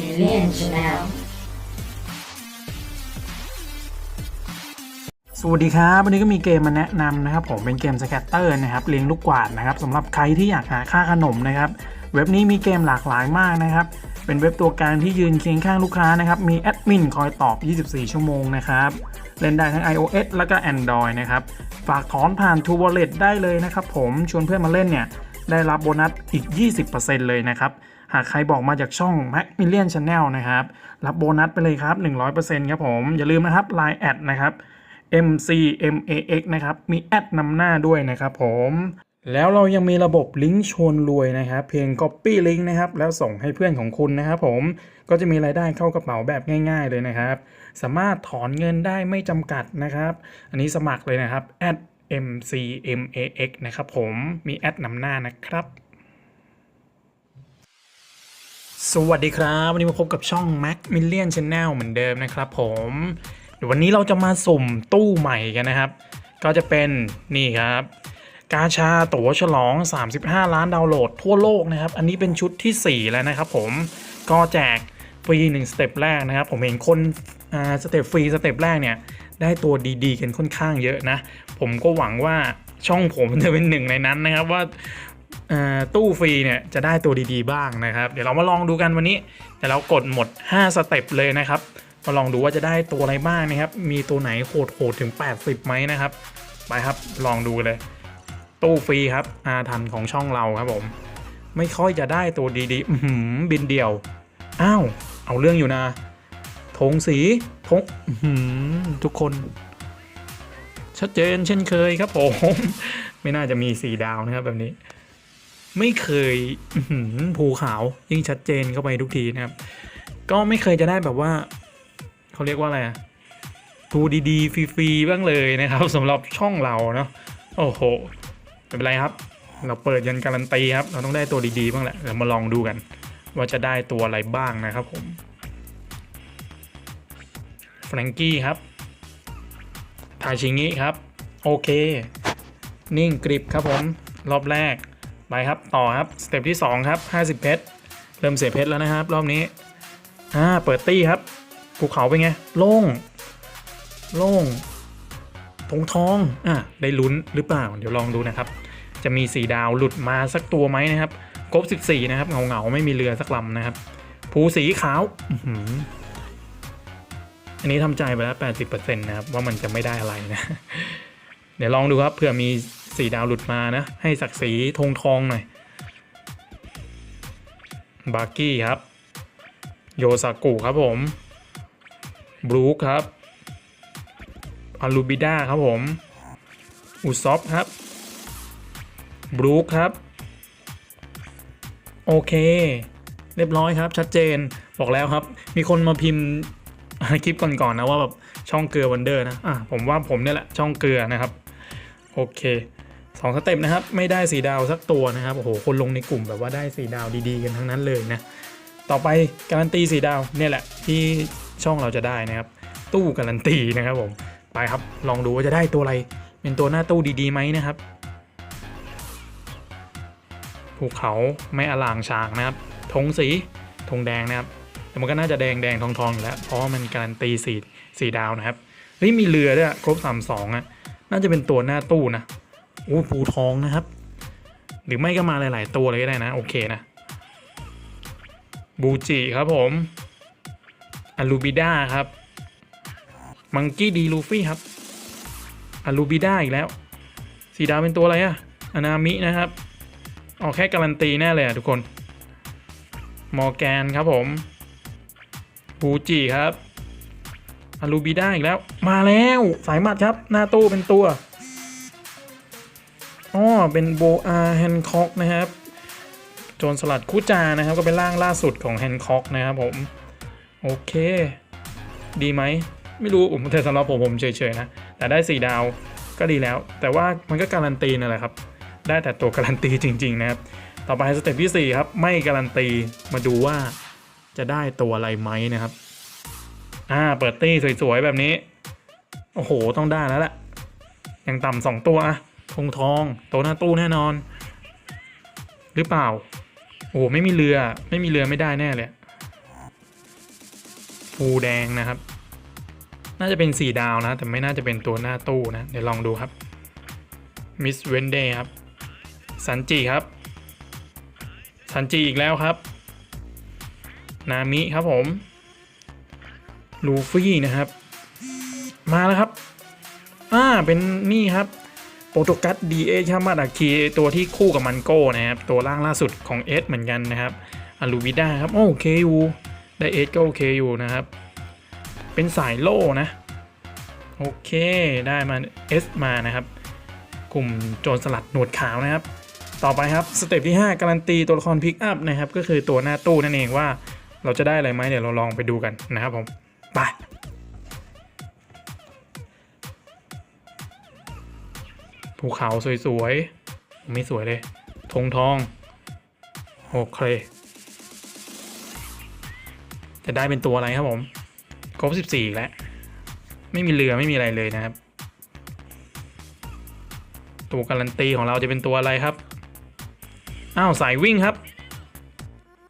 millions now สวัสดีครับ วันนี้ก็มีเกมมาแนะนำนะครับ ผมเป็นเกมสแกตเตอร์นะครับเลี้ยงลูกกวาดนะครับสำหรับใครที่อยากหาค่าขนมนะครับ เว็บนี้มีเกมหลากหลายมากนะครับ เป็นเว็บตัวกลางที่ยืนเคียงข้างลูกค้านะครับ มีแอดมินคอยตอบ 24 ชั่วโมงนะครับ เล่นได้ทั้ง iOS แล้วก็ Android นะครับ ฝากถอนผ่าน True Wallet ได้เลยนะครับผมชวนเพื่อนมาเล่นเนี่ยได้รับโบนัสอีก 20%เลยนะครับ หากใครบอกมาจากช่อง Mac Million Channel นะครับ รับโบนัสไปเลยครับ 100%ครับผม อย่าลืมนะครับ Line แอดนะครับ MCMAX นะครับ มีแอดนำหน้าด้วยนะครับผม แล้วเรายังมีระบบลิงก์ชวนรวยนะครับ เพียง Copy ลิงก์นะครับ แล้วส่งให้เพื่อนของคุณนะครับผม ก็จะมีรายได้เข้ากระเป๋าแบบง่าย ๆ เลยนะครับ สามารถถอนเงินได้ไม่จำกัดนะครับ อันนี้สมัครเลยนะครับ MCMAX นะครับผม มีแอดนำหน้านะครับ สวัสดีครับ วันนี้มาพบกับช่อง Mac Million Channel เหมือนเดิมนะครับผมเดี๋ยววันนี้เราจะมาสุ่มตู้ใหม่กันนะครับ ก็จะเป็นนี่ครับ กาชาตั๋วฉลอง 35 ล้านดาวน์โหลดทั่วโลกนะครับ อันนี้เป็นชุดที่ 4 แล้วนะครับผมก็แจกฟรี1สเต็ปแรกนะครับ ผมเห็นคนสเต็ปฟรีสเต็ปแรกเนี่ย ได้ตัวดีๆ กันค่อนข้างเยอะนะ ผมก็หวังว่าช่องผมจะเป็นหนึ่งในนั้นนะครับว่า ตู้ฟรีเนี่ยจะได้ตัวดีๆบ้างนะครับ เดี๋ยวเรามาลองดูกันวันนี้แต่เรากดหมด 5 สเต็ปเลยนะครับมาลองดูว่าจะได้ตัวอะไรบ้างนะครับ มีตัวไหนโหดๆถึง 80ไหมนะครับ ไปครับลองดูเลย ตู้ฟรีครับอาทันของช่องเราครับผม ไม่ค่อยจะได้ตัวดีๆอื้อหือบินเดียว อ้าว เอาเรื่องอยู่นะธงสีธงอื้อหือทุกคน ชัดเจนเช่นเคยครับผม ไม่น่าจะมีสีดาวนะครับแบบนี้ ไม่เคยภูขาวยิ่งชัดเจนเข้าไปทุกทีนะครับ ก็ไม่เคยจะได้แบบว่าเขาเรียกว่าอะไรอะทูดีๆฟรีๆบ้างเลยนะครับสำหรับช่องเราเนาะโอ้โหไม่เป็นไรครับ เราเปิดยันการันตีครับ เราต้องได้ตัวดีๆบ้างแหละเดี๋ยวมาลองดูกัน ว่าจะได้ตัวอะไรบ้างนะครับผมแฟรงกี้ครับทาชิงิครับ โอเค นิ่งกริบครับผม รอบแรก ไปครับต่อครับสเต็ปที่2ครับ 50 เพชรเริ่มเสียเพชรแล้วนะครับ รอบนี้อ่าเปิดตี้ครับภูเขาเป็นไงโล่งโล่งทงทองอะได้ลุ้นหรือเปล่าเดี๋ยวลองดูนะครับ จะมีสีดาวหลุดมาสักตัวไหมนะครับครบ14 นะครับเงาเงาไม่มีเรือสักลำนะครับภูสีขาวอันนี้ทำใจไปแล้ว 80%นะครับ ว่ามันจะไม่ได้อะไรนะ เดี๋ยวลองดูครับเผื่อมี สีดาวหลุดมานะ ให้ศักดิ์ศรีธงทองหน่อย บาร์กี้ครับ โยซากุครับผมบรูคครับอารูบิด้าครับผม อุซอฟครับบรูคครับ โอเค เรียบร้อยครับ ชัดเจน บอกแล้วครับ มีคนมาพิมพ์คลิปก่อนๆนะว่าแบบช่องเกลือวันเดอร์นะ อะผมว่าผมเนี่ยแหละช่องเกลือนะครับ โอเค สองสเต็ปนะครับ ไม่ได้สีดาวสักตัวนะครับโอ้โหคนลงในกลุ่มแบบว่าได้สีดาวดีๆ กันทั้งนั้นเลยนะต่อไปการันตีสีดาวเนี่ยแหละที่ช่องเราจะได้นะครับ ตู้การันตีนะครับผมไปครับลองดูว่าจะได้ตัวอะไร เป็นตัวหน้าตู้ดีๆไหมนะครับภูเขาไม่อลางฉากนะครับธงสีธงแดงนะครับแต่มันก็น่าจะแดงแดงทองทองอยู่แล้ว เพราะว่ามันการันตีสีสีดาวนะครับเฮ้ยมีเรือด้วยครบสามสองอะน่าจะเป็นตัวหน้าตู้นะ โอ้ภูทองนะครับ หรือไม่ก็มาหลาย ๆ ตัวเลยก็ได้นะ โอเคนะ บูจิครับผมอารูบิด้าครับ มังกี้ดีลูฟี่ครับอารูบิด้าอีกแล้ว สีดาวเป็นตัวอะไรอะอนามินะครับ ออกแค่การันตีแน่เลยอะทุกคน มอร์แกนครับผม บูจิครับอารูบิด้าอีกแล้ว มาแล้ว สายมัดครับ หน้าตู้เป็นตัว อ๋อเป็นโบอาแฮนคอกนะครับโจรสลัดคู่จานะครับ ก็เป็นร่างล่าสุดของแฮนคอกนะครับผม โอเค ดีไหม ไม่รู้ผมแต่สำหรับผมผมเฉยๆนะ แต่ได้สี่ดาวก็ดีแล้ว แต่ว่ามันก็การันตีนั่นแหละครับ ได้แต่ตัวการันตีจริง ๆ นะครับ ต่อไปสเต็ปที่ 4 ครับ ไม่การันตีมาดูว่าจะได้ตัวอะไรไหมนะครับ อ่า เปิดตี้สวยๆ แบบนี้ โอ้โห ต้องได้แล้วแหละ ยังต่ำสองตัวอะ ทงทองตัวหน้าตู้แน่นอน หรือเปล่า โอ้ไม่มีเรือ ไม่มีเรือไม่ได้แน่เลยภูแดงนะครับ น่าจะเป็นสีดาวนะ แต่ไม่น่าจะเป็นตัวหน้าตู้นะ เดี๋ยวลองดูครับ มิสเวนเดย์ครับซันจิครับซันจิอีกแล้วครับ นามิครับผม ลูฟี่นะครับ มาแล้วครับ อ่า เป็นนี่ครับ โปรโตกัสดีเอชามาดาคีตัวที่คู่กับมันโก้นะครับ ตัวล่างล่าสุดของเอสเหมือนกันนะครับอารูวิด้าครับ โอเคอยู่ได้เอสก็โอเคอยู่นะครับ เป็นสายโล่นะ โอเคได้มาเอสมานะครับ กลุ่มโจรสลัดหนวดขาวนะครับ ต่อไปครับสเต็ปที่ 5 การันตีตัวละครพิกอัพนะครับ ก็คือตัวหน้าตู้นั่นเองว่าเราจะได้อะไรไหมเดี๋ยวเราลองไปดูกันนะครับผมไป ภูเขาสวยๆ ไม่สวยเลยธงทอง โอเค จะได้เป็นตัวอะไรครับผม ครบ 14อีกแล้ว ไม่มีเรือไม่มีอะไรเลยนะครับ ตัวการันตีของเราจะเป็นตัวอะไรครับ อ้าว สายวิ่งครับ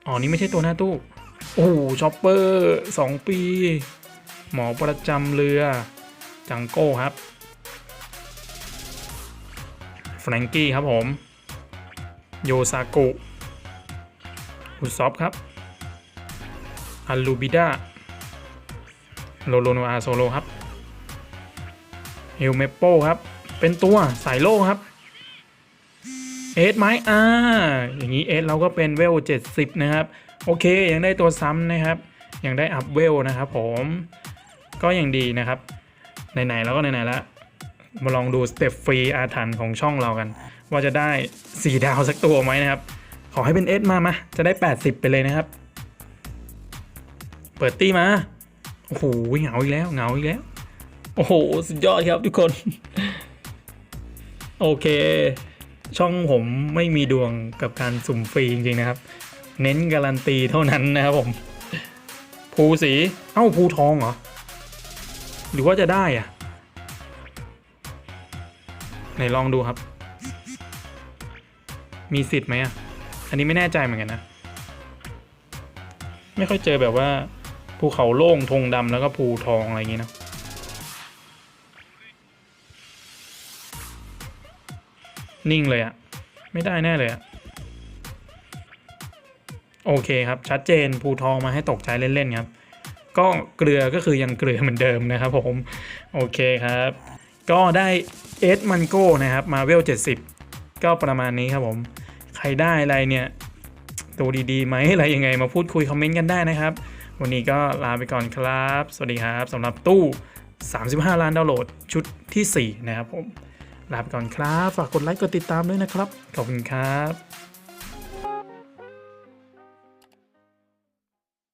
อ๋อ นี่ไม่ใช่ตัวหน้าตู้ โอ้ช็อปเปอร์สองปี หมอประจำเรือ จังโก้ครับ ฟรงกี้ครับผม โยซากุอุซอฟครับอัลลูบิดาโลโลโนอาโซโลครับเฮลเมโปครับ เป็นตัวสายโลครับ เอสไหมอ่า อย่างนี้เอสเราก็เป็นเวล 70 นะครับ โอเค ยังได้ตัวซ้ำนะครับ ยังได้อัพเวลนะครับผม ก็ยังดีนะครับ ไหน ๆ แล้วก็ไหน ๆ แล้ว มาลองดูสเต็ปฟรีอาถรรพ์ของช่องเรากัน ว่าจะได้สีดาวสักตัวไหมนะครับ ขอให้เป็นเอสมามาจะได้ 80 ไปเลยนะครับ เปิดตี้มา โอ้โหเหงาอีกแล้วเหงาอีกแล้ว โอ้โห สุดยอดครับทุกคน โอเค ช่องผมไม่มีดวงกับการสุ่มฟรีจริงๆนะครับ เน้นการันตีเท่านั้นนะครับผม ภูสี เอ้าภูทองเหรอ หรือว่าจะได้อะ ไหนลองดูครับ มีสิทธิ์ไหมอะ อันนี้ไม่แน่ใจเหมือนกันนะ ไม่ค่อยเจอแบบว่า ภูเขาโล่งธงดำแล้วก็ภูทองอะไรอย่างงี้นะนิ่งเลยอะไม่ได้แน่เลยอะโอเคครับ ชัดเจนภูทองมาให้ตกใจเล่น ๆ ครับ ก็เกลือก็คือยังเกลือเหมือนเดิมนะครับผม โอเคครับ ก็ได้เอสมันโก้นะครับมาเวล70ก็ประมาณนี้ครับผม ใครได้อะไรเนี่ยตัวดีๆไหมอะไรยังไงมาพูดคุยคอมเมนต์กันได้นะครับ วันนี้ก็ลาไปก่อนครับ สวัสดีครับสำหรับตู้ 35 ล้านดาวน์โหลดชุดทีสี่4 นะครับผม ลาไปก่อนครับ ฝากกดไลค์กดติดตามด้วยนะครับ ขอบคุณครับ